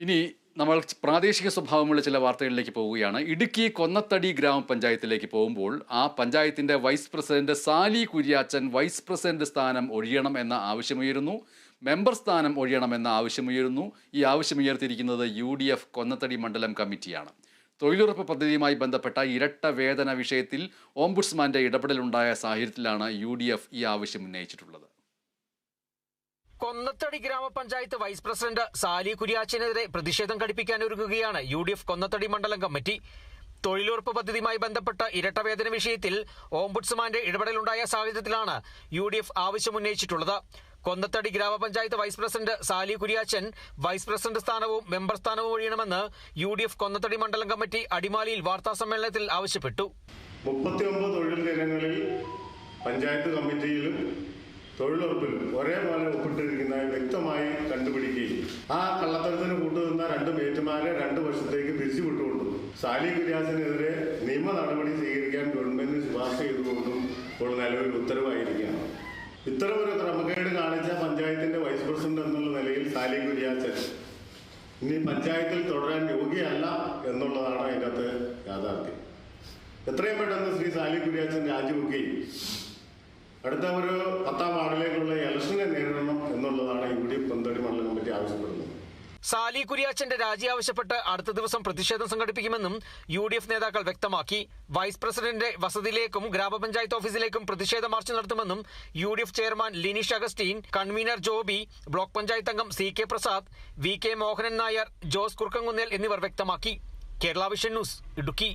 ഇനി നമ്മൾ പ്രാദേശിക സ്വഭാവമുള്ള ചില വാർത്തകളിലേക്ക് പോവുകയാണ്. ഇടുക്കി കൊന്നത്തടി ഗ്രാമപഞ്ചായത്തിലേക്ക് പോകുമ്പോൾ ആ പഞ്ചായത്തിന്റെ vice president Sali Kuriachan vice president സ്ഥാനം ഒഴിയണം എന്ന ആവശ്യമുയരുന്നു. മെമ്പർ സ്ഥാനം ഒഴിയണമെന്ന ആവശ്യമുയരുന്നു. ഈ ആവശ്യമുയർത്തിയിരിക്കുന്നത് യു ഡി എഫ് കൊന്നത്തടി മണ്ഡലം കമ്മിറ്റിയാണ്. തൊഴിലുറപ്പ് പദ്ധതിയുമായി ബന്ധപ്പെട്ട ഇരട്ട വേതന വിഷയത്തിൽ ഓംബുഡ്സ്മാന്റെ ഇടപെടലുണ്ടായ സാഹചര്യത്തിലാണ് യു ഈ ആവശ്യം ഉന്നയിച്ചിട്ടുള്ളത്. കൊന്നത്തടി ഗ്രാമപഞ്ചായത്ത് വൈസ് പ്രസിഡന്റ് സാലി കുര്യാച്ചിനെതിരെ പ്രതിഷേധം ഘടിപ്പിക്കാൻ ഒരുങ്ങുകയാണ് യു ഡി എഫ് കൊന്നത്തടി മണ്ഡലം കമ്മിറ്റി. തൊഴിലുറപ്പ് പദ്ധതിയുമായി ബന്ധപ്പെട്ട ഇരട്ടവേതന വിഷയത്തിൽ ഓംബുഡ്സ്മാന്റെ ഇടപെടലുണ്ടായ സാഹചര്യത്തിലാണ് യു ഡി എഫ് ആവശ്യമുന്നയിച്ചിട്ടുള്ളത്. കൊന്നത്തടി ഗ്രാമപഞ്ചായത്ത് vice president Sali Kuriachan vice president സ്ഥാനവും മെമ്പർ സ്ഥാനവും ഒഴിയണമെന്ന് യു ഡി എഫ് കൊന്നത്തടി മണ്ഡലം കമ്മിറ്റി അടിമാലിയിൽ വാർത്താ സമ്മേളനത്തിൽ ആവശ്യപ്പെട്ടു. പഞ്ചായത്ത് കമ്മിറ്റിയിലും തൊഴിലുറപ്പിലും ഒരേപോലെ ഒപ്പിട്ടിരിക്കുന്ന വ്യക്തമായി കണ്ടുപിടിക്കുകയും. ആ കള്ളത്തരത്തിന് കൂട്ടുനിന്ന രണ്ട് മേറ്റുമാരെ രണ്ട് വർഷത്തേക്ക് പിരിച്ചുവിട്ടുകൊണ്ടും സാലി കുര്യാസിനെതിരെ നിയമ നടപടി സ്വീകരിക്കാൻ ഗവൺമെന്റിന് ശുപാർശ ചെയ്തുകൊണ്ടും ഇപ്പോൾ നിലവിൽ ഉത്തരവായിരിക്കുകയാണ്. ഇത്തരമൊരു ക്രമക്കേട് കാണിച്ച പഞ്ചായത്തിന്റെ വൈസ് പ്രസിഡന്റ് എന്നുള്ള നിലയിൽ സാലി കുര്യാച്ചൻ ഇനി പഞ്ചായത്തിൽ തുടരാൻ യോഗ്യയല്ല എന്നുള്ളതാണ് അതിന്റെ അകത്ത് യാഥാർത്ഥ്യം. എത്രയും പെട്ടെന്ന് ശ്രീ സാലി കുര്യാച്ചൻ രാജിവെക്കുകയും അടുത്ത ഒരു പത്താം വാർഡിലേക്കുള്ള ഇലക്ഷനെ നേരിടണം എന്നുള്ളതാണ് യു ഡി എഫ് പന്തടി മണ്ഡലം കമ്മിറ്റി ആവശ്യപ്പെടുന്നത്. സാലി കുര്യാച്ചന്റെ രാജി ആവശ്യപ്പെട്ട് അടുത്ത ദിവസം പ്രതിഷേധം സംഘടിപ്പിക്കുമെന്നും യു ഡി എഫ് നേതാക്കൾ വ്യക്തമാക്കി. വൈസ് പ്രസിഡന്റിന്റെ വസതിയിലേക്കും ഗ്രാമപഞ്ചായത്ത് ഓഫീസിലേക്കും പ്രതിഷേധ മാർച്ച് നടത്തുമെന്നും U D F chairman Lineesh Augustine convenor Joby block panchayat അംഗം C K Prasad V K Mohanan Nair Jose Kurkankunnel എന്നിവർ വ്യക്തമാക്കി. Kerala vision news Idukki.